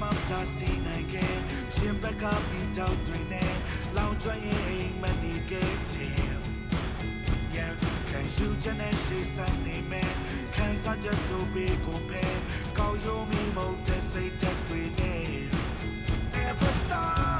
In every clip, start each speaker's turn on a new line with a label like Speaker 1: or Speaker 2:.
Speaker 1: မှမတားဆီးနိုင်ခဲ့ရှင်ဘက်ကမိတောက်တွေနဲ့လောင်ကျွမ်းရင်အိမ်မနေခဲ့တယ် Yeah, can you just say something man? Can I just do big or pay? Call you me more to say that we need. Never stop. So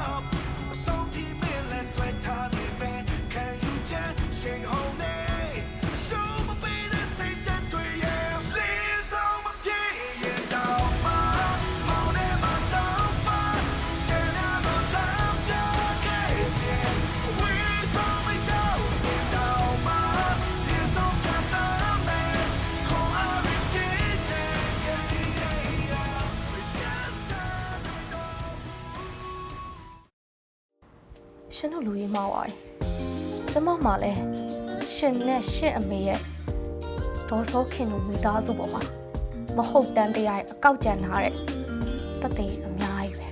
Speaker 2: မှားသွားပြီကျမမှလည်းရှင်နဲ့ရှင်အမေရဲ့ဒေါ်စောခင်တို့မိသားစုပေါ်မှာမဟုတ်တမ်းတရားရဲ့အကောက်ကြံထားတဲ့တသက်အများကြီးပဲ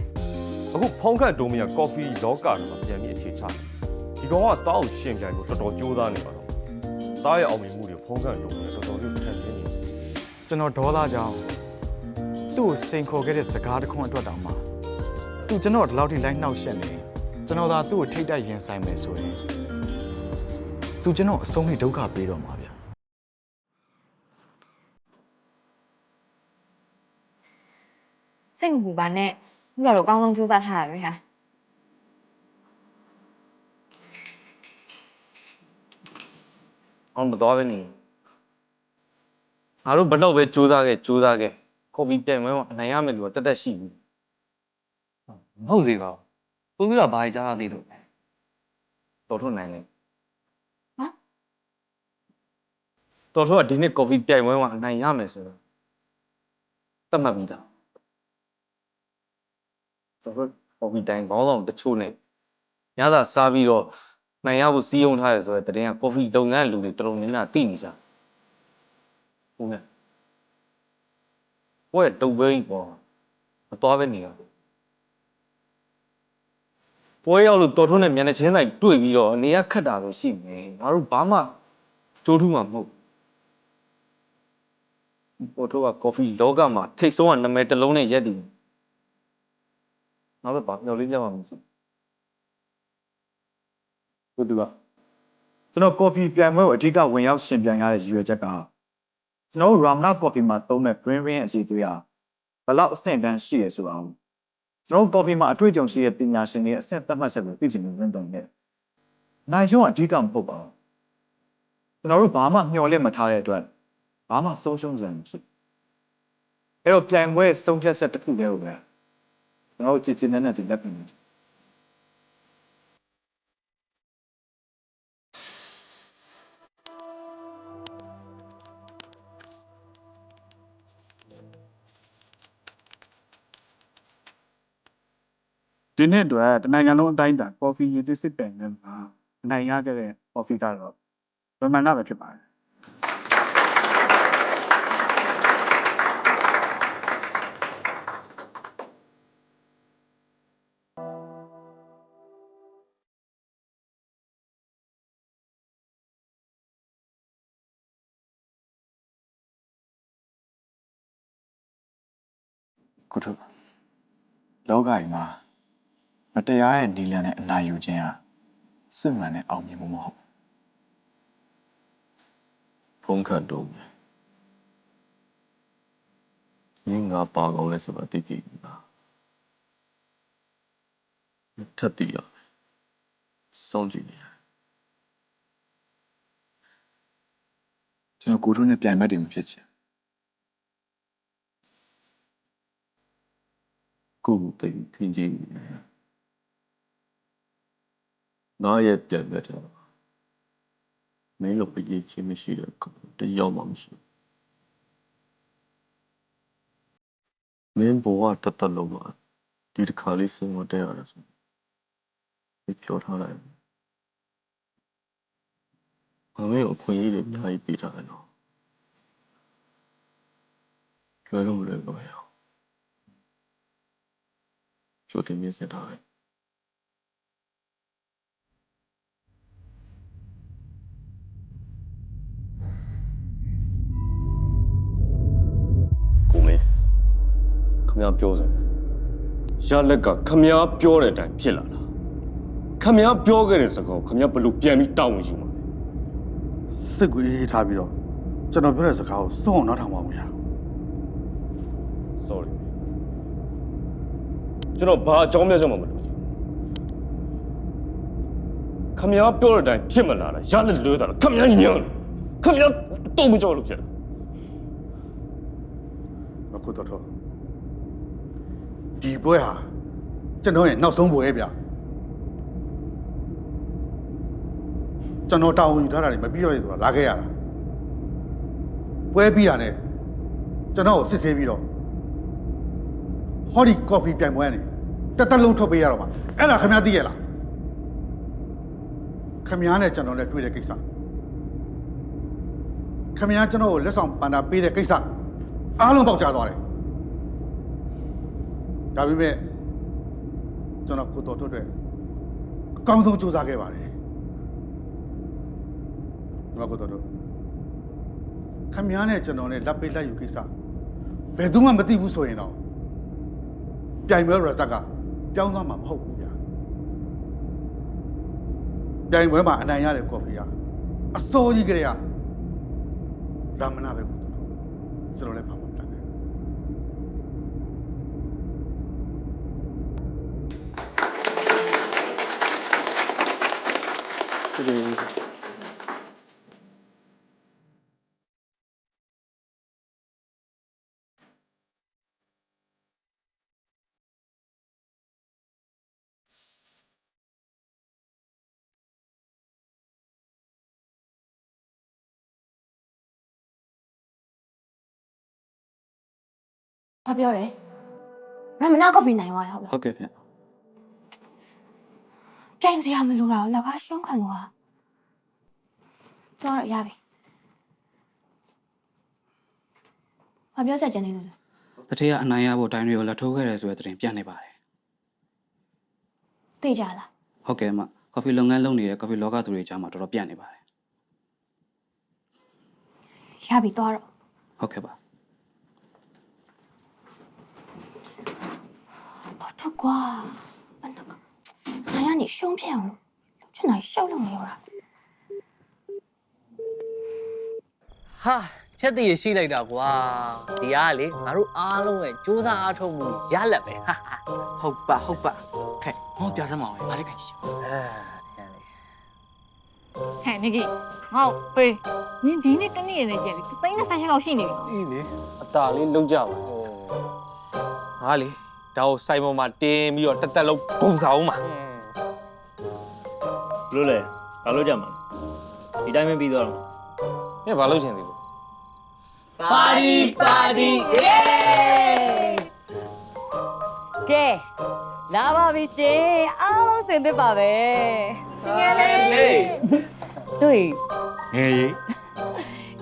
Speaker 3: အခုဖုံးခန့်ဒိုမီယာကော်ဖီလောကတွေမှာပြန်ပြီးအခြေချတယ်ဒီကောင်ကတောက်ရှင်ပြိုင်လို့တော်တော်ကြိုးစားနေပါတော့တားရဲ့အောင်မြင်မှုတွေဖုံးခန့်ဒိုမီယာတော်တော်လေးခံပြနေတယ်
Speaker 4: ကျွန်တော်ဒေါသကြောင့်သူ့ကိုစိန်ခေါ်ခဲ့တဲ့စကားတစ်ခွန်းအတွက်တောင်မှသူကျွန်တော်ဒီလောက်ထိလိုက်နှောက်ရှက်နေ ကျွန်တော်သာသူ့ကိုထိတ်တိုက်ရင်ဆိုင်မယ်ဆိုရင်သူကျွန်တော်အဆုံးထိဒုက္ခပေးတော့မှာဗျာ
Speaker 5: စိတ်မပူပါနဲ့ပြီးတော့အကောင်းဆုံးကြိုးစားထားရပဲဟာ
Speaker 6: အောင်မသွားပဲနေငါတို့ဘလောက်ပဲကြိုးစားခဲ့ကြိုးစားခဲ့ကော်ဖီပြိုင်ပွဲမှာအနိုင်ရမယ်လို့တက်တက်ရှိဘူး
Speaker 7: မဟုတ်စေပါဘူး ပို့ပြီးတော့ဘာကြီးကြားရသေးလို့လဲ
Speaker 6: တော်ထုတ်နိုင်တယ်တော်ထုတ်ကဒီနေ့ကော်ဖီပြိုင်ပွဲမှာအနိုင်ရမယ်ဆိုတော့သတ်မှတ်ပြီးသားတော်ထုတ်ကော်ဖီတိုင်ခေါင်းဆောင်တချို့နဲ့ညသာစားပြီးတော့နိုင်ရဖို့စီးရုံထားရဆိုတဲ့တရင်ကကော်ဖီလုပ်ငန်းလူတွေတော်တော်များများသိနေကြဟုတ်ကဲ့ဘွဲတုံပဲကြီးပေါ့မသွားပဲနေရဘူး ပွဲရောက်လို့တော်ထွန်းနဲ့မျက်နှာချင်းဆိုင်တွေ့ပြီးတော့နေရခတ်တာလို့ရှိမယ်ငါတို့ဘာမှကြိုးထူးမှာမဟုတ်ပေါ်တော့ကကော်ဖီလောကမှာထိတ်ဆုံးကနာမည်တစ်လုံးနဲ့ရက်တည်ငါပဲဘာမျောလေးပြမှာမရှိ
Speaker 4: သူကကျွန်တော်ကော်ဖီပြန်ပွဲကိုအဓိကဝင်ရောက်ရှင်ပြန်ရတဲ့ရည်ရွယ်ချက်ကကျွန်တော်တို့ Ramna Coffee မှာသုံးတဲ့ green bean အစီအသွေးဟာဘယ်လောက်အဆင့်တန်းရှိရဆိုတာကို ကျွန်တော်တို့ coffee မှာအတွေ့အကြုံရှိတဲ့ပညာရှင်တွေအဆင့်သတ်မှတ်ချက်ကိုသိချင်လို့ဝင်တုံနေတယ်။နိုင်ရှုံးကအဓိကမဟုတ်ပါဘူး။ကျွန်တော်တို့ဘာမှမျှော်လင့်မထားတဲ့အတွက်ဘာမှဆုံးရှုံးစရာမရှိဘူး။အဲ့တော့ပြိုင်ပွဲဆုံးဖြတ်ချက်တစ်ခုတည်းကိုပဲကျွန်တော်တို့ကြည်ကျင်နေတဲ့လက်ပြင်နေတယ်
Speaker 8: ဒီနှစ်အတွက်တနိုင်ငံလုံးအတိုင်းအတာကော်ဖီရေသစ်စစ်ပင်နဲ့မှာအနိုင်ရခဲ့တဲ့ကော်ဖီကတော့ဗမာနာပဲဖြစ်ပါတယ်
Speaker 4: ကုထုလောကကြီးမှာ မတရားရဲ့နီလန်နဲ့အနာယူခြင်းဟာစစ်မှန်တဲ့အောင်မြင်မှုမဟုတ်ဘူး
Speaker 3: ဖုံးခန့်ဒိုမီယာရင်းငါပါကောင်းလဲဆိုတော့သိပြီလားထပ်တည်ရမယ်စောင့်ကြည့်နေရ
Speaker 4: ကျွန်တော်ကိုထုနဲ့ပြိုင်ဘက်တွေမဖြစ်ချင်
Speaker 3: ကိုယ်ကိုသိထင်ကြည့်နေတယ် ငါရဲ့ပြန်ပြတယ်မင်းတို့ပြည့်ချင်းမရှိတဲ့ကောင်တယောက်မှမရှိဘူးမင်းဘဝတသက်လုံးမှာဒီတစ်ခါလေးစင်မတက်ရတယ်ဆိုဒီပြောထားလိုက်ငါမင်းကိုအခွင့်အရေးတွေအများကြီးပေးထားတယ်နော်ကျွဲလို့မလွယ်ဘူးရောကျိုးတင်မြင်စထားတယ် ခင်ဗျားပြောစမ်းရလက်ကခင်ဗျားပြောတဲ့အတိုင်းဖြစ်လာလားခင်ဗျားပြောခဲ့တဲ့စကားကိုခင်ဗျားဘယ်လိုပြန်ပြီးတောင်းဝင်ယူမှာလဲ
Speaker 8: စစ်ကွေးထားပြီးတော့ကျွန်တော်ပြောတဲ့စကားကိုစွန့်အောင်နားထောင်ပါဦးခင်ဗျာ
Speaker 3: sorry ကျွန်တော်ဘာအကြောင်းပြချက်မှမလုပ်ချင်ဘူးခင်ဗျားပြောတဲ့အတိုင်းဖြစ်မလာလားရလက်လွဲတာလားခင်ဗျားညံ့ခင်ဗျားတုံ့မကြောက်လို့ဖြစ်တာ
Speaker 8: မကုတ်တော့ ဒီပွဲဟာကျွန်တော်ရဲ့နောက်ဆုံးပွဲဗျာကျွန်တော်တာဝန်ယူထားတာတွေမပြီးတော့ရဆိုတာလာခဲ့ရတာပွဲပြီးတာနဲ့ကျွန်တော်ကိုစစ်ဆေးပြီးတော့ဟောဒီကော်ဖီပြိုင်ပွဲကနေတက်တက်လုံးထုတ်ပေးရတော့မှာအဲ့ဒါခင်ဗျားသိရလားခင်ဗျားနဲ့ကျွန်တော်နဲ့တွေ့တဲ့ကိစ္စခင်ဗျားကျွန်တော်ကိုလက်ဆောင်ပန်တာပေးတဲ့ကိစ္စအားလုံးပေါက်ကြသွားတယ် ဒါပေမဲ့ကျွန်တော်ကိုတော်တို့အတွက်အကောင်းဆုံးစူးစမ်းခဲ့ပါတယ်ဒီမှာကိုတော်တို့ခင်ဗျားနဲ့ကျွန်တော်နဲ့လက်ပေးလက်ယူကိစ္စဘယ်သူမှမသိဘူးဆိုရင်တော့ပြိုင်ပွဲရဇက်ကပြောင်းသွားမှာမဟုတ်ဘူးဗျာပြိုင်ပွဲမှာအနိုင်ရတဲ့ကော်ဖီကအစိုးကြီးကလေးကရမနာပဲကိုတော်တို့ကျွန်တော်လည်းဘာ မှမတတ်ဘူး။
Speaker 2: ဘာပြောလဲ။ရမနာကော်ဖီနိုင်သွားရဟုတ်လား
Speaker 7: ဟုတ်ကဲ့ဗျ။
Speaker 2: ပြိုင်စရာမလိုတော့လက်ကားရှုံးခံသွား။သွားတော့ရပြီ။ဘာပြောဆက်ကြနေလို့လဲ
Speaker 9: တထည့်ကအနိုင်ရဖို့တိုင်းတွေကိုလက်ထိုးခဲ့တယ်ဆိုတဲ့သတင်းပြနေပါတယ်။
Speaker 2: သိကြလား
Speaker 9: ဟုတ်ကဲ့အမကော်ဖီလုပ်ငန်းလုပ်နေတဲ့ကော်ဖီလောကသူတွေကြားမှာတော်တော်ပြနေပါတယ်။
Speaker 2: ရပြီသွားတော့
Speaker 9: ဟုတ်ကဲ့ပါ
Speaker 2: တော့ထုတ်ကွာ။အနက။ နိုင်ရနေရှုံးဖြစ်အောင်လို့လုပ်ချင်တာရှောက်လို့မရောတာ
Speaker 7: ဟာချက်တည်းရရှိလိုက်တာကွာဒီကလေငါတို့အားလုံးရဲ့စူးစမ်းအားထုတ်မှုရလက်ပဲဟာဟာ
Speaker 9: ဟုတ်ပါဟုတ်ပါခဲဟောပြစမ်းမအောင်အားလေးခိုင်ကြည့်ချင်
Speaker 7: အဲတကယ်လေ
Speaker 5: ဟဲ့နိကီငေါ့ပေးနင်ဒီနေ့တနေ့ရနေကြလေသိန်းနဲ့ဆက်ချက်လောက်ရှိနေပြီနော်
Speaker 6: အေးလေအตาလေးလုံးကြပါငါလေဒါကိုစိုင်ပေါ်မှာတင်းပြီးတော့တက်တက်လုံးဂုံစားအောင်ပါ
Speaker 10: ဘလို့လဲဘာလို့ကြမှာလဲဒီတိုင်းပဲပြီးသွားတော့
Speaker 6: ညဘာလုပ်ချင်သေးလို့
Speaker 7: ပါတီပါတီเย้
Speaker 11: ကဲလာပါပြီရှင်အားလုံးစင်သစ်ပါပဲတကယ်လေဆိုရင်
Speaker 10: ငယ်ရေး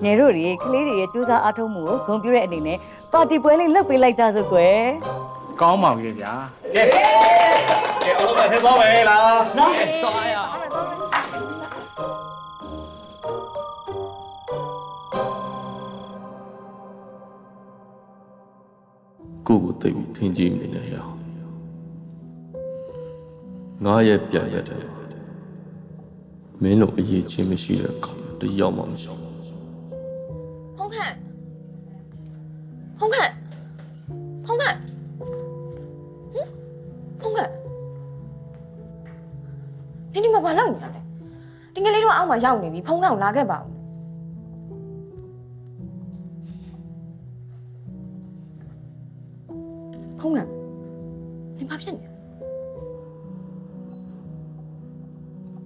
Speaker 11: ငယ်တို့တွေကလေးတွေရဲ့စူးစမ်းအားထုတ်မှုကိုဂုဏ်ပြုတဲ့အနေနဲ့ပါတီပွဲလေးလုပ်ပေးလိုက်ကြစို့ကွယ်
Speaker 8: ကောင်းပါပြီဗျာ
Speaker 10: ကဲအားလုံးပဲဟဲ့သွားပဲလား
Speaker 11: နော်
Speaker 12: ကိုယ့်ကိုသိပြီးထင်ကြည့်နေတယ်ရအောင်ငါရဲ့ပြန်ရတယ်မင်းတို့အရေးချင်းမရှိတဲ့ကောင်တယောက်မှမရှိဘူး။
Speaker 2: မှာရောက်နေပြီဖုံးခန့်ကိုလာခဲ့ပါဦး။ဖုံးခန့်။ဒီဘာဖြစ်နေလဲ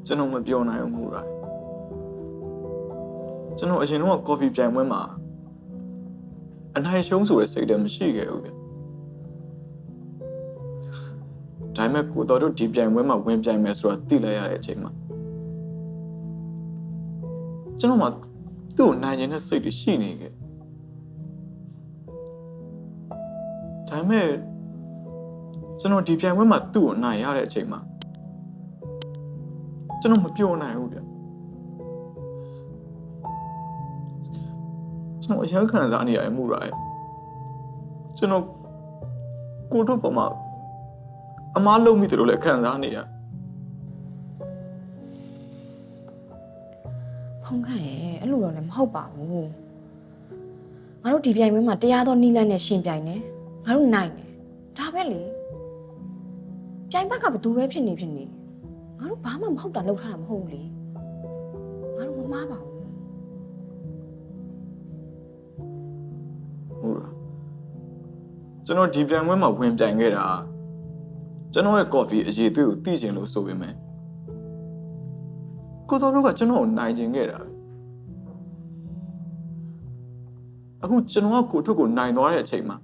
Speaker 13: ကျွန်တော်မပြောနိုင်ဘူးမူရာကျွန်တော်အရင်တော့ကော်ဖီပြိုင်ပွဲမှာအနိုင်ရှုံးဆိုတဲ့စိတ်တည်းမရှိခဲ့ဘူးဗျဒါပေမဲ့ကိုတော်တို့ဒီပြိုင်ပွဲမှာဝင်ပြိုင်မယ်ဆိုတာသိလိုက်ရတဲ့အချိန်မှာ ကျွန်တော်မှသူ့ကိုနိုင်ခြင်းတဲ့စိတ်တွေရှိနေခဲ့ဒါပေမဲ့ကျွန်တော်ဒီပြိုင်ပွဲမှာသူ့ကိုနိုင်ရတဲ့အချိန်မှာကျွန်တော်မပြောနိုင်ဘူးဗျကျွန်တော်အရင်ခံစားနေရမှုရာရဲ့ကျွန်တော်ကိုတို့ပေါ်မှာအမားလုံးမိတယ်လို့လည်းခံစားနေရ
Speaker 5: ဖုံး ခန့်ရဲ့အဲ့လိုတော့လည်းမဟုတ်ပါဘူးငါတို့ဒီပြိုင်ပွဲမှာတရားသောနီလန်းနဲ့ရှင်ပြိုင်နေငါတို့နိုင်တယ်ဒါပဲလေပြိုင်ဘက်ကဘသူပဲဖြစ်နေဖြစ်နေငါတို့ဘာမှမဟုတ်တာလုပ်ထားတာမဟုတ်ဘူးလေငါတို့မမားပါဘူး
Speaker 13: ဟုတ်လားကျွန်တော်ဒီပြန်ပွဲမှာဝင်ပြိုင်ခဲ့တာကျွန်တော်ရဲ့ coffee အရေးသွေးကိုသိချင်လို့ဆိုပေမဲ့ ကိုတော်တို့ကကျွန်တော်ကိုနိုင်ချင်ခဲ့တာအခုကျွန်တော်ကကိုထုတ်ကိုနိုင်သွားတဲ့အချိန်မှာ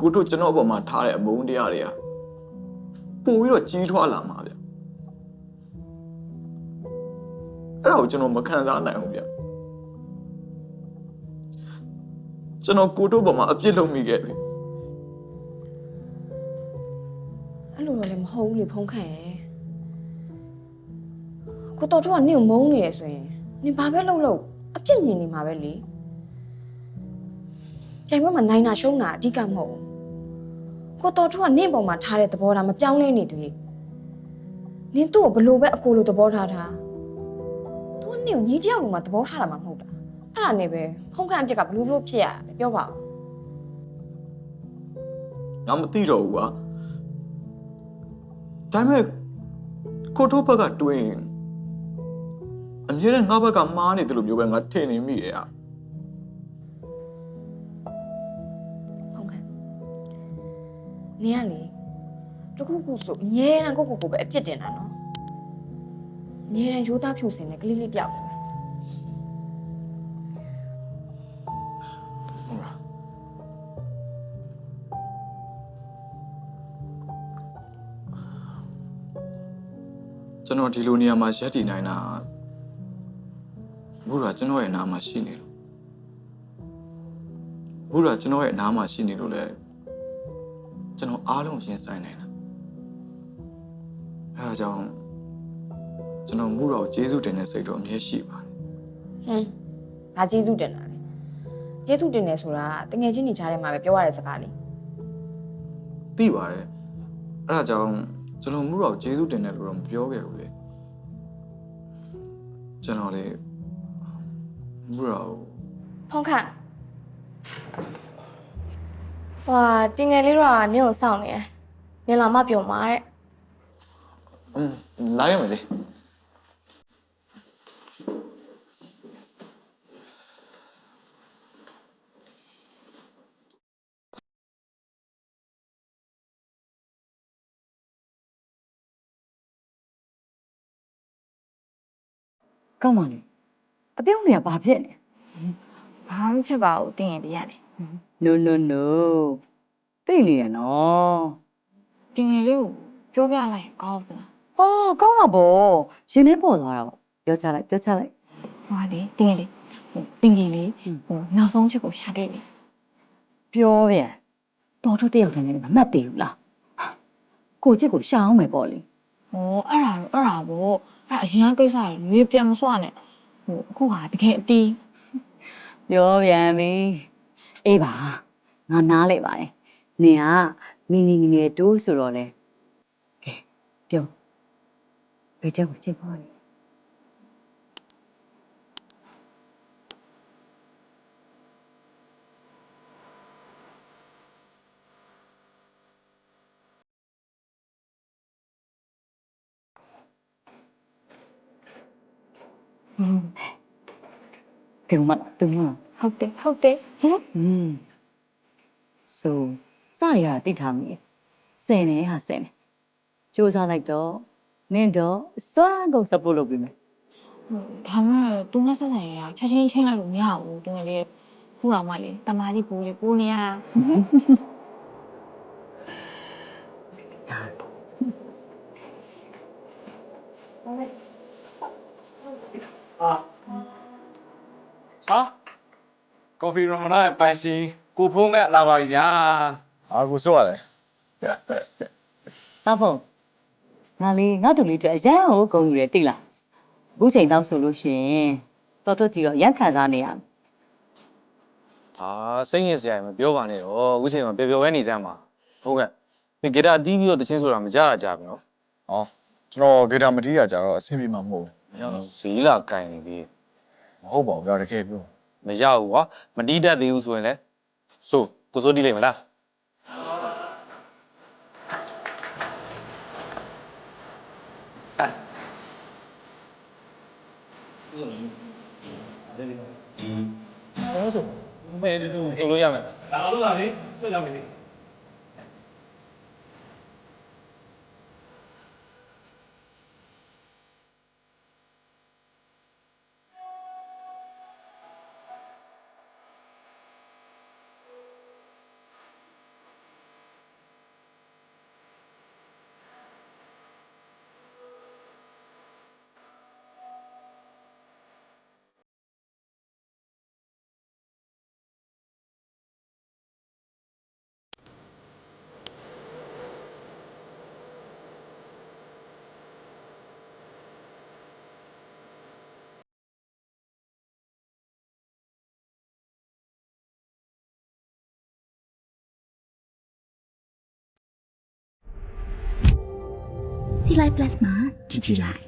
Speaker 13: ကိုထုတ်ကျွန်တော်အပေါ်မှာထားတဲ့အမုန်းတရားတွေကပို့ပြီးတော့ကြီးထွားလာမှာဗျအဲ့ဒါကိုကျွန်တော်မခံစားနိုင်ဘူးဗျကျွန်တော်ကိုတို့ပေါ်မှာအပြစ်လုပ်မိခဲ့ပြီ
Speaker 5: အဲ့လိုတော့လည်းမဟုတ်ဘူးလေဖုံးခန့်ရဲ့ ကိုတော်တို့ကနင့်ကိုမုန်းနေတယ်ဆိုရင်နင်ဘာပဲလုပ်လို့အပြစ်မြင်နေမှာပဲလေပြိုင်ပွဲမှာနိုင်တာရှုံးတာအဓိကမဟုတ်ဘူးကိုတော်တို့ကနင့်ပေါ်မှာထားတဲ့သဘောထားမပြောင်းလဲနေတူကြီးနင်သူ့ကိုဘလို့ပဲအကိုလိုသဘောထားထားသူကနင့်ကိုညီတယောက်လိုမှသဘောထားတာမှမဟုတ်တာအဲ့ဒါနဲ့ပဲဖုံးခန့်အပြစ်ကဘလို့ဘလို့ဖြစ်ရလဲပြောပါဦး
Speaker 13: ငါမသိတော့ဘူးကွာဒါပေမဲ့ကိုတို့ဘက်ကတွင် အမြဲတမ်းငါဘက်ကမှားနေတယ်လို့မျိုးပဲငါထင်နေမိရဲ့อ่ะ
Speaker 5: ဟုတ်ကဲ့နင်ကလေတခုခုဆိုအမြဲတမ်းကိုယ့်ကိုယ်ကိုပဲအပြစ်တင်တာနော်အမြဲတမ်းရိုးသားဖြူစင်တဲ့ကလေးလေးတယောက်ပဲ
Speaker 13: ဟုတ်လားကျွန်တော်ဒီလိုနေရာမှာရက်တည်နိုင်တာ ဘုရားကျွန်တော်ရဲ့နားမှာရှိနေလို့ဘုရားကျွန်တော်ရဲ့နားမှာရှိနေလို့လဲကျွန်တော်အားလုံးရင်ဆိုင်နိုင်တာအဲဒါကြောင့်ကျွန်တော်မူတော်ကိုကျေးဇူးတင်တဲ့စိတ်တော့အမြဲရှိပါတယ်
Speaker 5: ဟွန်းဘာကျေးဇူးတင်တာလဲကျေးဇူးတင်တယ်ဆိုတာတငယ်ချင်းတွေကြားထဲမှာပဲပြောရတဲ့စကားလေး
Speaker 13: သိပါတယ်အဲဒါကြောင့်ကျွန်တော်မူတော်ကိုကျေးဇူးတင်တယ်လို့တော့မပြောခဲ့ဘူးလေကျွန်တော်လေ မူတော်ကို
Speaker 2: ဖုံးခန့်ဟွာတင်ငယ်လေးတော့နင့်ကိုစောင့်နေတယ်နင်လာမပြောမှာတဲ့
Speaker 13: อืมလာရမယ်လေ
Speaker 11: ကောင်းပါလေ အပြုံးတွေကဘာဖြစ်နေ
Speaker 5: ဘာမှဖြစ်ပါဘူးတင်ငယ်လေးရတယ်
Speaker 11: no no no သိနေရနော်
Speaker 5: တင်ငယ်လေးကိုပြောပြလိုက်ရင်ကောင်းဘူးလား
Speaker 11: ဟောကောင်းတာပေါ့ရင်ထဲပေါ်သွားတာပေါ့ပြောချလိုက်ပြောချလိုက်
Speaker 5: ဟွာလေတင်ငယ်လေးဟိုတင်ငယ်လေးဟိုနောက်ဆုံးချက်ကိုရှာတွေ့ပြီ
Speaker 11: ပြောပြန်တော်တို့တယောက်တည်းနဲ့မမှတ်သေးဘူးလားဟာကိုချစ်ကိုရှာအောင်မယ်ပေါ့လေ
Speaker 5: ဟောအဲ့ဒါတော့အဲ့ဒါပေါ့အဲ့ဒါအရင်ကကိစ္စတွေရွေးပြန်မစွနဲ့ ဟိုအခုဟာတကယ်အတီး
Speaker 11: ပြောပြန်ပြီအေးပါငါနားလေပါတယ်နင်ကမီနီငယ်တိုးဆိုတော့လေကဲပြောဘယ်ချက်ကိုချက်ပါလဲ တင်မလားတင်မလား
Speaker 5: ဟုတ်တယ်ဟုတ်တယ်
Speaker 11: อืมဆိုစရရတိထားမိစင်နေဟာစင်နေစူးစမ်းလိုက်တော့နင့်တော့စွမ်းကုန် support လုပ်ပေးမယ်
Speaker 5: ဒါမှသူနဲ့ဆက်ဆံရတာချက်ချင်းချင်းလိုက်လို့မရဘူးတင်ငယ်လေးခုတော့မှလေတမာကြီးပူလေပူနေရတာ
Speaker 6: ဟာ ကော်ဖီရမနာရဲ့ပန်ရှင်ကိုဖုံးကလာပါပြီဗျာ
Speaker 8: အာကိုဆိုရတယ်
Speaker 11: တောက်ဖို့ငါလေးငါတို့လေးတို့အရန်ကိုဂုံယူတယ်တိလားအခုချိန်တော့ဆိုလို့ရှိရင်တော်တော်ကြည့်တော့ရက်ခံစားနေရမယ်
Speaker 6: ဟာစိတ်ညစ်စရာမပြောပါနဲ့တော့အခုချိန်မှာပျော်ပျော်ပဲနေစမ်းပါဟုတ်ကဲ့ဒီဂီတာအတီးပြီးတော့တချင်းဆိုတာမကြတာကြပြီနော်။
Speaker 13: ဟောကျွန်တော်ဂီတာမတီးရကြတော့အဆင်ပြေမှာမဟုတ်ဘူး
Speaker 6: ဇီးလာကင်နေသေး။
Speaker 13: မဟုတ်ပါဘူးဗျာတကယ်ပြော
Speaker 6: မရဘူးကွာမတီးတတ်သေးဘူးဆိုရင်လည်းဆိုကိုစိုးတီးလိုက်မလား
Speaker 10: ဟုတ်ဆို
Speaker 6: မဲတူတူအိမ်လို့ရမယ်
Speaker 10: လာလို့လာလေဆွတ်ရမယ်လေ
Speaker 14: ကြည်လိုက်